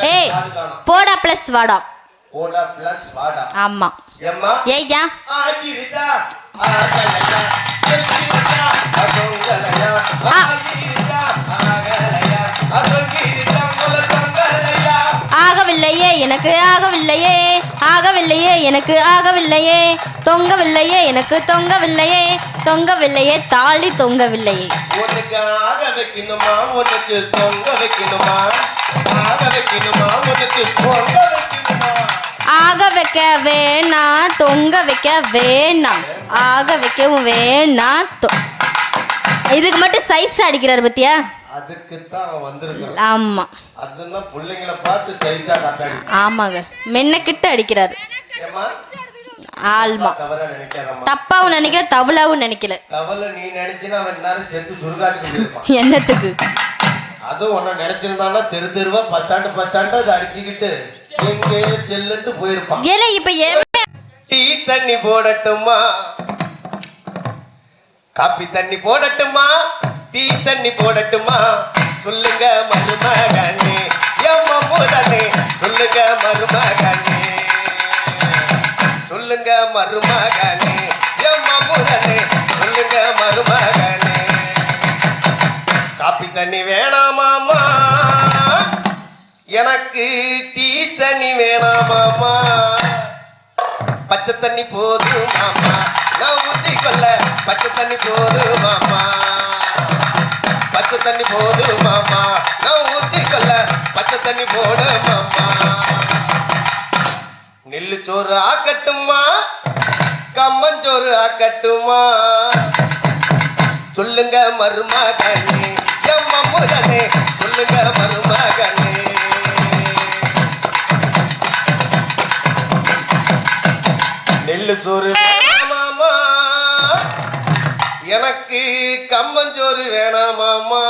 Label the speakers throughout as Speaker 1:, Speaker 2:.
Speaker 1: ஏய் போடா ப்ளஸ் வாடா.
Speaker 2: ஓடா பிளஸ் வாடா.
Speaker 1: ஆமா.
Speaker 2: எம்மா
Speaker 1: ஏய்யா.
Speaker 2: ஆகிருச்சா? ஆகலையா? தொங்கலையா
Speaker 1: ஆகவில்லையே எனக்கு ஆகவில்லையே. ஆகவில்லையே எனக்கு ஆகவில்லையே. தொங்கவில்லையே எனக்கு தொங்கவில்லையே. தொங்கவில்லையே தாலி தொங்கவில்லையே.
Speaker 2: உனக்கு ஆக வைக்கணுமா? உனக்கு தொங்க வைக்கணுமா? ஆக
Speaker 1: வைக்க வேணாம் தொங்க வைக்க வேணாம் ஆக வைக்கவும் வேணாம் தொ- இதுக்கு மட்டும் சைஸ் அடிக்கிறாரு பத்தியா? ஆமா. ஆமாங்க. மென்னக்கிட்டு அடிக்கிறாரு. ஆல்மா தப்பாவும் நினைக்கல தவளாவும் நினைக்கல. என்னத்துக்கு?
Speaker 2: அதுவும் உன்னை நினைச்சிருந்தான்னா தெரு தெருவா பஸ் ஸ்டாண்டு அதை அடிச்சுக்கிட்டு எங்கே செல்லுன்ட்டு போயிருப்பான்.
Speaker 1: ஏலே இப்ப ஏன்
Speaker 2: டீ தண்ணி போடட்டுமா? காப்பி தண்ணி போடட்டுமா? டீ தண்ணி போடட்டுமா? சொல்லுங்க மருமகனே. எம்மா முதனே சொல்லுங்க மருமகனே. சொல்லுங்க மருமகனே. தண்ணி வேணாமாமா எனக்கு டீ தண்ணி வேணாமாமா பச்சை தண்ணி போதும் மாமா நான் ஊத்தி கொள்ள பச்சை தண்ணி போதும் மாமா பச்சை தண்ணி போதும் மாமா நான் ஊத்தி கொள்ள பச்சை தண்ணி போடு மாமா நெல்லு சோறு ஆக்கட்டுமா கம்மஞ்சோறு ஆக்கட்டுமா சொல்லுங்க மருமகனே. சோறு மாமா எனக்கு கம்மஞ்சோறு வேணாமாமா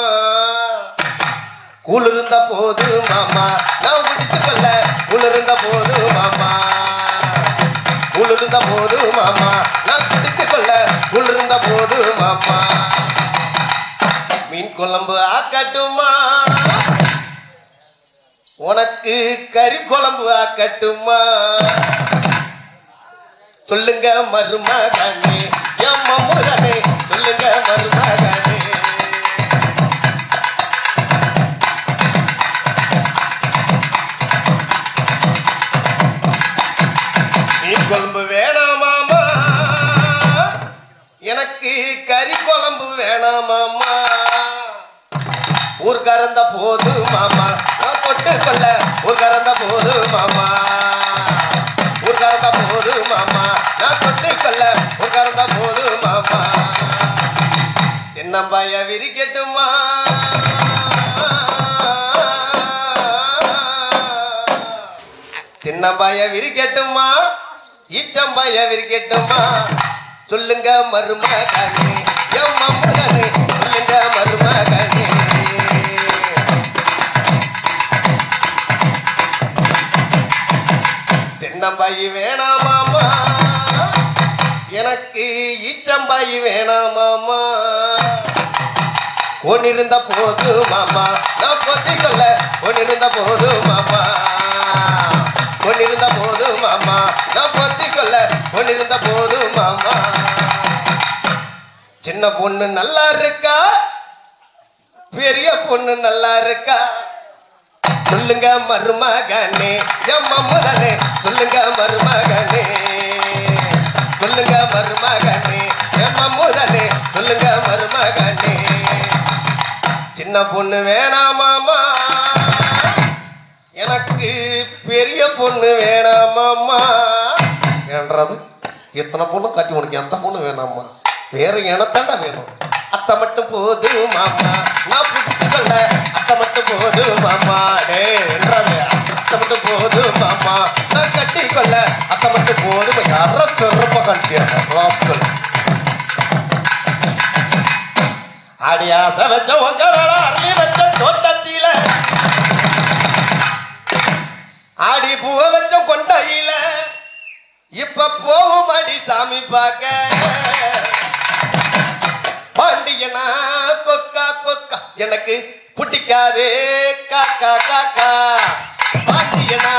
Speaker 2: கூழ் இருந்த போது மாமா. நான் குடித்து குழம்பு ஆக்கட்டுமா? உனக்கு கறி குழம்பு ஆக்கட்டுமா? சொல்லுங்க மருமகனே என் மம்முதனே சொல்லுங்க மரும தின்னம்பாய விரிக்கட்டுமா ஈச்சம்பாய விரிக்கட்டுமா சொல்லுங்க மருமகனே எம் மம்மகனே சொல்லுங்க மருமகனே. தென்னம்பாயி வேணாமாமா எனக்கு ஈச்சம்பாயி வேணாமாமா கொண்டிருந்த போது மாமா நான் பொத்திக்கொள்ள கொண்டிருந்த போது மாமா மாமா நான் பொத்திக்கொள்ள கொண்டிருந்த போது மாமா. சின்ன பொண்ணு நல்லா இருக்கா? பெரிய பொண்ணு நல்லா இருக்கா? சொல்லுங்க மருமகனே எம்மா முதனே சொல்லுங்க மருமகனே. சொல்லுங்க மருமகனே எம்மா முதனே சொல்லுங்க மருமகனே. சின்ன பொண்ணு வேணாமாமா எனக்கு பெரிய பொண்ணு வேணாமாம்மா. என்றது இத்தனை பொண்ணு கட்டி உனக்கு எந்த பொண்ணு வேணாமா வேற எனத்தாண்டா வேணும். அத்தை மட்டும் போது மாமா நான் புடிச்சு அத்தை மட்டும் போது மாமா டே என்றது அத்தை மட்டும் போது மாமா நான் கட்டி கொள்ள அத்தை மட்டும் போது யார சொரப்ப கட்டியா? அடியாச வச்ச உங்களால அள்ளி வச்ச தோட்டத்தில ஆடி பூவ வச்ச கொண்டையில. இப்ப போகும் அடி சாமி பார்க்க. பாண்டியனா கொக்கா கொக்கா. எனக்கு பிடிக்காதே காக்கா காக்கா பாண்டியனா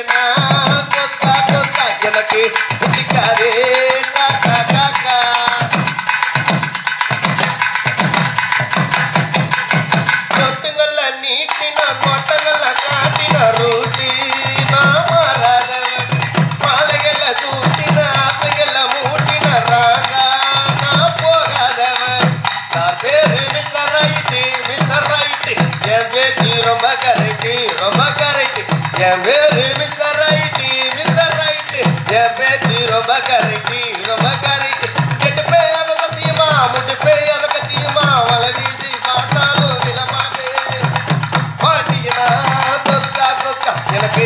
Speaker 2: பையனா கொத்தா கொத்தா எனக்கு புத்திக்காரே காக்கா காக்கா சொட்டுங்கள்ல நீட்டின கோட்டங்கள்ல காட்டின ரூட்டி ரொம்ப கரெக்ட் ரொம்ப கரெக்ட் என் பேரு ரொம்ப கருக்கி ரொம்ப கருக்கி கெட்டு பேயாத சத்தியமா முட்டு பேயாத கத்தியமா வளரீதி பார்த்தாலும் நிலமாவே. பாட்டியனா தொக்கா தொக்கா. எனக்கு